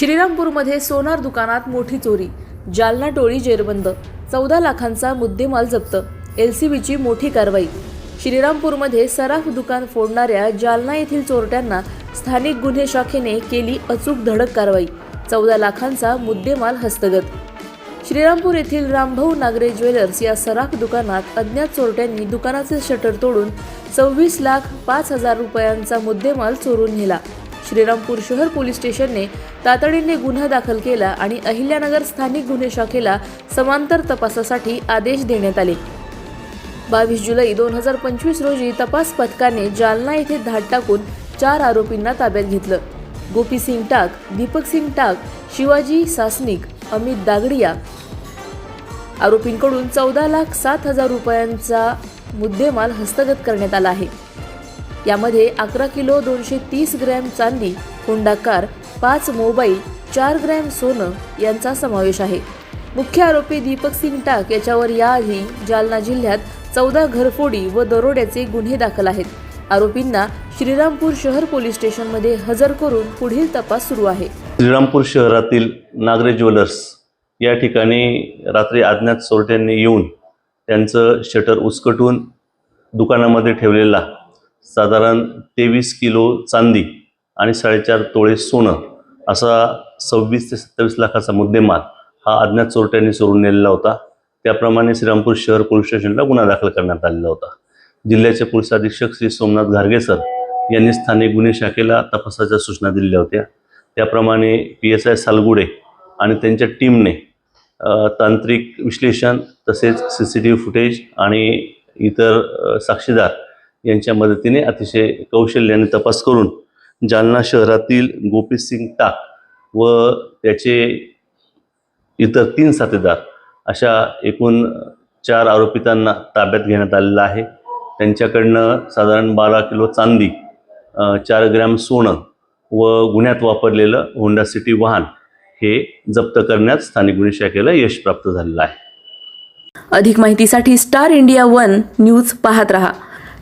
श्रीरामपूरमध्ये सोनार दुकानात मोठी चोरी जालना टोळी जेरबंद चौदा लाखांचा मुद्देमाल जप्त एल सी बीची मोठी कारवाई. श्रीरामपूरमध्ये सराफ दुकान फोडणाऱ्या जालना येथील चोरट्यांना स्थानिक गुन्हे शाखेने केली अचूक धडक कारवाई चौदा लाखांचा मुद्देमाल हस्तगत. श्रीरामपूर येथील रामभाऊ नागरे ज्वेलर्स या सराफ दुकानात अज्ञात चोरट्यांनी दुकानाचे शटर तोडून सव्वीस लाख पाच हजार रुपयांचा मुद्देमाल चोरून नेला. श्रीरामपूर शहर पोलीस स्टेशनने तातडीने गुन्हा दाखल केला आणि अहिल्यानगर स्थानिक गुन्हे शाखेला समांतर तपासासाठी आदेश देण्यात आले. बावीस जुलै दोन हजार पंचवीस रोजी तपास पथकाने जालना येथे धाड टाकून चार आरोपींना ताब्यात घेतलं. गोपी सिंग टाक दीपक सिंग टाक शिवाजी सासनिक अमित दागडिया आरोपींकडून चौदा लाख सात हजार रुपयांचा मुद्देमाल हस्तगत करण्यात आला आहे. यामध्ये अकरा किलो दोनशे तीस ग्रॅम चांदी होंडा कार पाच मोबाईल चार ग्रॅम सोनं यांचा समावेश आहे. मुख्य आरोपी दीपक सिंग टाक याच्यावर याआधी जालना जिल्ह्यात चौदा घरफोडी व दरोड्याचे गुन्हे दाखल आहेत. आरोपींना श्रीरामपूर शहर पोलीस स्टेशनमध्ये हजर करून पुढील तपास सुरू आहे. श्रीरामपूर शहरातील नागरे ज्वेलर्स या ठिकाणी रात्री अज्ञात चोरट्यांनी येऊन त्यांचं शटर उचकटून दुकानामध्ये ठेवलेला साधारण तेवीस किलो चांदी आणि साडेचार तोळे सोनं असा सव्वीस ते सत्तावीस लाखाचा मुद्देमाल हा अज्ञात चोरट्यांनी चोरून नेलेला होता. त्याप्रमाणे श्रीरामपूर शहर पोलीस स्टेशनला गुन्हा दाखल करण्यात आलेला होता. जिल्ह्याचे पोलीस अधीक्षक श्री सोमनाथ घारगेसर यांनी स्थानिक गुन्हे शाखेला तपासाच्या सूचना दिलेल्या होत्या. त्याप्रमाणे पी एस आय सालगुडे आणि त्यांच्या टीमने तांत्रिक विश्लेषण तसेच C C T V footage आणि इतर साक्षीदार यांच्या मदतीने अतिशय कौशल्याने तपास करून जालना शहरातील गोपी सिंग टाक व त्याचे इतर तीन साथीदार अशा एकूण चार आरोपितांना ताब्यात घेण्यात आलेलं आहे. त्यांच्याकडनं साधारण बारा किलो चांदी चार ग्रॅम सोनं व गुन्ह्यात वापरलेलं होंडा सिटी वाहन हे जप्त करण्यात स्थानिक गुन्हे शाखेला यश प्राप्त झालेलं आहे. अधिक माहितीसाठी स्टार इंडिया वन न्यूज पाहत रहा.